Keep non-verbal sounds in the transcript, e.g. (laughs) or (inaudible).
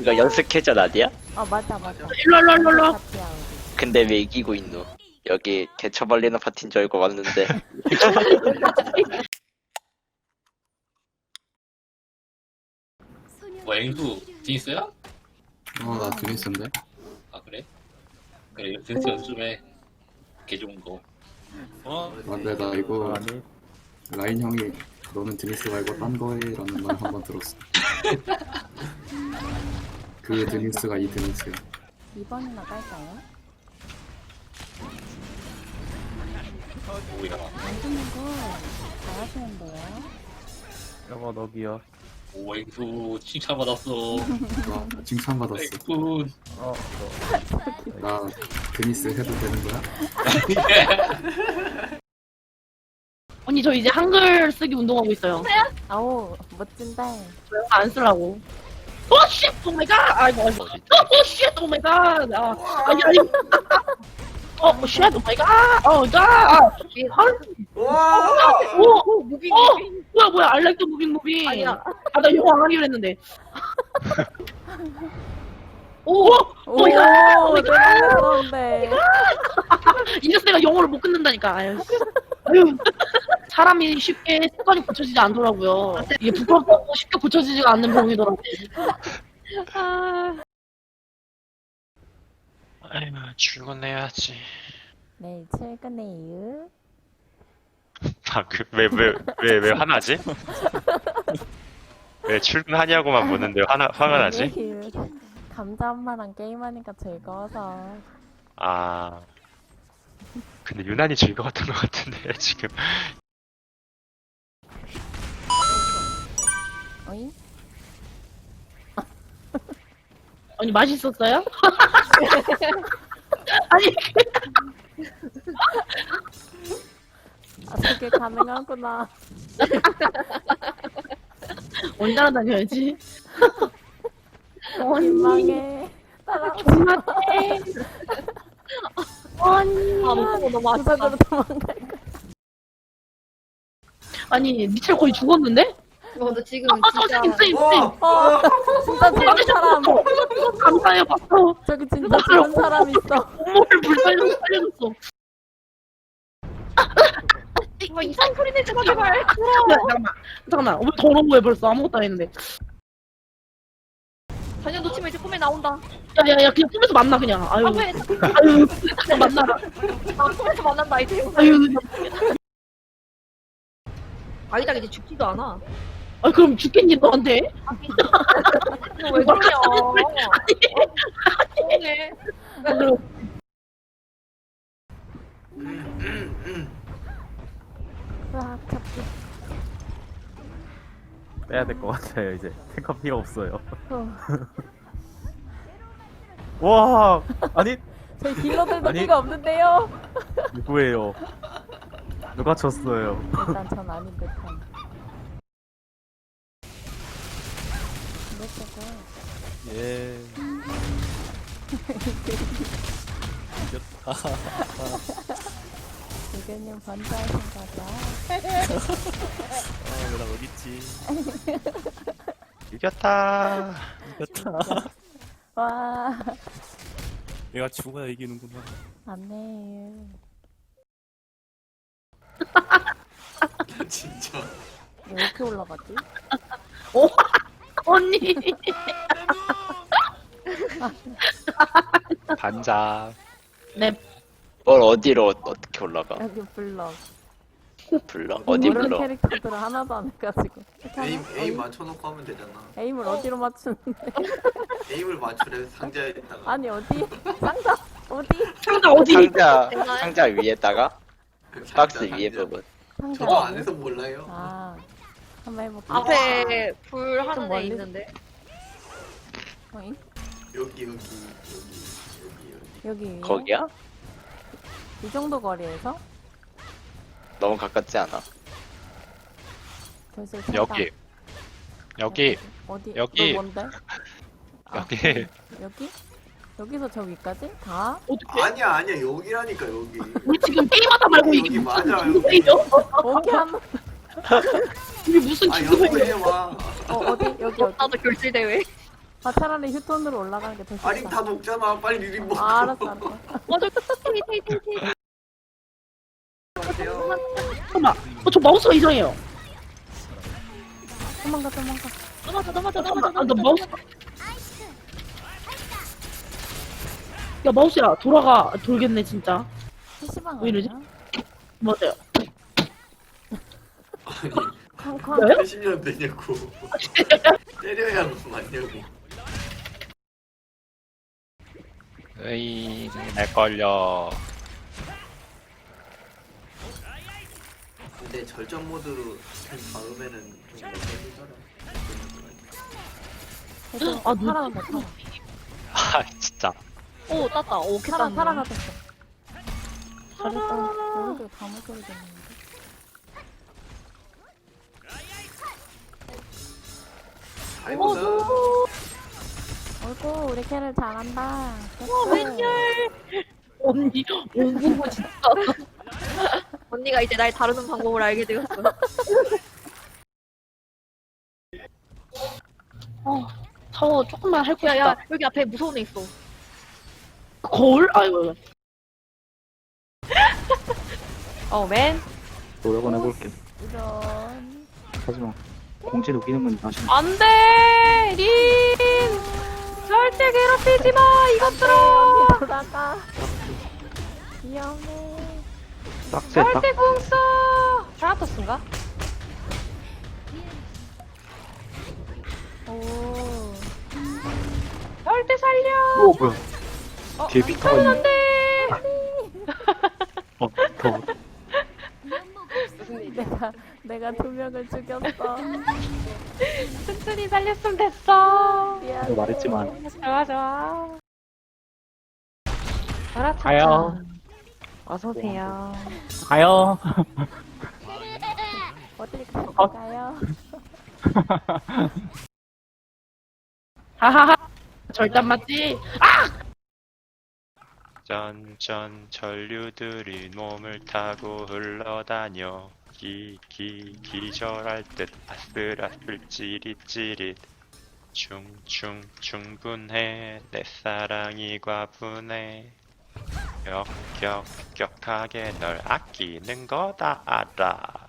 이거 연습 캐전 아니야? 어 맞아 맞아. 일로 일로 일로 일로 우리. 근데 왜 이기고 있노? 여기 개처 벌리는 파티인 줄 알고 왔는데 (laughs) 뭐 앵두 디니스야? 어, 나 드니스인데? 아 그래? 그래 이거 디니스 연습해 개 좋은 거 어? 아, 근데 나 이거 아니 라인 형이 너는 드니스 말고 딴 거해 라는 말 한 번 들었어. (laughs) 그 드니스가 이 드니스야. 2번이나 깔까요? 안주는 거 잘하시는데요. 영어 너기요 오 앵두 칭찬받았어 나 칭찬받았어. 앵두 어나 드니스 해도 되는 거야? (laughs) 언니 저 이제 한글 쓰기 운동하고 있어요 아우 멋진데. 영어 안 쓰려고 오 씨! 오마이갓! 아이고 아이고 오 씨! 오마이갓! 아, 아니 아니 어 씨! 오마이갓! 어 갓! 와! 오! 오! 무빙 무빙 뭐야 뭐야 알렉도 무빙 무빙 아니야 아 나 영어 안 하기로 했는데 (laughs) 오! 오, 이거- 오, 잘하는데. 이제서 내가 영어를 못 끊는다니까. 아유. 아유. (laughs) 사람이 쉽게 습관이 고쳐지지 않더라고요. 이게 부끄럽고 쉽게 고쳐지지가 않는 병이더라고요. (laughs) 아, 아이고 출근해야지. 내일 출근해요. 아그왜왜 왜왜 화나지? 왜 출근하냐고만 묻는데 화나 화가 나지? 내일 감자 엄마랑 게임하니까 즐거워서. 아 근데 유난히 즐거웠던 것 같은데 (laughs) 지금 어이? (laughs) 아니 맛있었어요? (laughs) 아니 아 그게 가능하구나. 언제 따라다녀야지. 언니 민망해. 따라. 정말 아 먹고 너무 구석으로 도망갈 거. 아니 미첼 거의 죽었는데? 어, 너 지금 아 진짜 선생님 선생님 선생님 와! 어, 진짜 죽은 사람. 감사해요 박수 저기 진짜 죽은 사람 있어. 몸을 불살려서 살려줬어. 뭐 이상한 소리 내지 마 제발. 야, 잠깐만, 잠깐만. 왜 더러워 해 벌써 아무것도 안 했는데. 전혀 놓치면 이제 꿈에 나온다. 야야야 그냥 꿈에서 만나 그냥. 아유, 아 왜? 아유, 그냥 만나라. 나 꿈에서 만난다 이제. 아유, 아기다 이제 죽지도 않아. 아 그럼 죽겠니 너한테? 너왜 그러냐? 네 그럼 으악 잡기. 빼야 될 것 같아요 이제 탱커 필요 없어요 후. (laughs) 와 아니 저희 딜러들도 아니. 피가 없는데요. 누구예요 누가 쳤어요 일단 전 아닌 듯한. 이것저것 예 의견님 반대하신 거죠? 이겼다. 와, 내가 죽어야 이기는구나. 안네. 진짜. 왜 이렇게 올라가지? (laughs) 언니. 반자. 네. 뭘 어디로 어- 어떻게 올라가? 여기 블럭. 불러? 어디 모르는 불러? 캐릭터들을 하나도 안 해가지고. 에임? 에임 맞춰놓고 하면 되잖아. 에임을 어디로 맞추는데? (laughs) 에임을 맞추래 상자에다가. 아니 어디? 상자 어디? 상자 어디? 상자? 상자 위에다가 상자, 박스 상자. 위에 부분. 상자. 저도 안 해서 몰라요. 아, 한번 해볼게. 앞에 불 좀 하는 애 멀리. 있는데. 어이? 여기, 여기, 여기, 여기, 여기. 여기 위에? 거기야? 이 정도 거리에서? 너무 가깝지 않아? 여기 여기 어디? 여기. 너 뭔데? (laughs) 아, 여기. 여기? 여기서 저 위까지? 다? 어떻게? 아니야, 아니야. 여기라니까, 여기. 우리 지금 게임하다 말고 이게 여기 무슨 맞아, 지금 여기. 여기 한 (laughs) 이게 무슨 아, 여기 해와. 어, 어디? 여기 어디? 나도 교실 대회. 아 차라리 휴톤으로 올라가는 게더 좋다. 아니 다 녹잖아. 빨리 리링 먹어. 아, 알았어 알았어. 맞아. 테이 테이 테이 테이. 어, 저 마우스가 이상해요. 도망가 도망가. 넘어져 넘어져 잠깐만. 넘어져 아, 나 넘어져. 마우스. 야, 마우스야. 돌아가. 돌겠네, 진짜. PC방 왜 이러지? 아니야? 맞아요. 아니 쾅쾅. 네? 몇십 년 되냐고. (laughs) 때려야 너 맞냐고. 으이, 날 걸려. 근데 절정 모드로 박으면은 좀 떨리더라. 아, 아, 눈- 살아간다 살아. 아, 진짜. 오 땄다. 오 살아 켰다. 살아가졌어. 잘했다. 여기도 다물 소리 듣는데. 아이고다. 어이구 우리 캐를 잘한다. 어, 웬열. 언니, 오고 진짜. 언니가 이제 날 다루는 방법을 알게 되었어. 어, 타워 조금만 할 거야. 야, 야, 여기 앞에 무서운 애 있어. 거울? 아이고, 어, 맨. 노력은 해볼게. 이런. 하지만 공지 녹이는 건 다시. 안 돼! 린! 절대 괴롭히지 마! 이것들아! 언니 돌아가. 위험해. 싹세 딱. 절대 궁 써! 트라토스인가? 오. 절대 살려! 오 뭐야? 어, 뒤에 피터가 있네. 안 돼! (laughs) 어 더. 내가 내가 두 명을 죽였어. (laughs) 튼튼히 살렸으면 됐어. 미안해. 내가 말했지만. 좋아, 좋아. 알았어. 가요. 어서오세요. 가요. 어딜 어? 가요? (laughs) 하하하. 절단 맞지? 전전 전류들이 몸을 타고 흘러다녀 기, 기, 기절할 듯 아슬아슬 찌릿찌릿 충충 충분해 내 사랑이 과분해 격 격 격하게 널 아끼는 거다 알아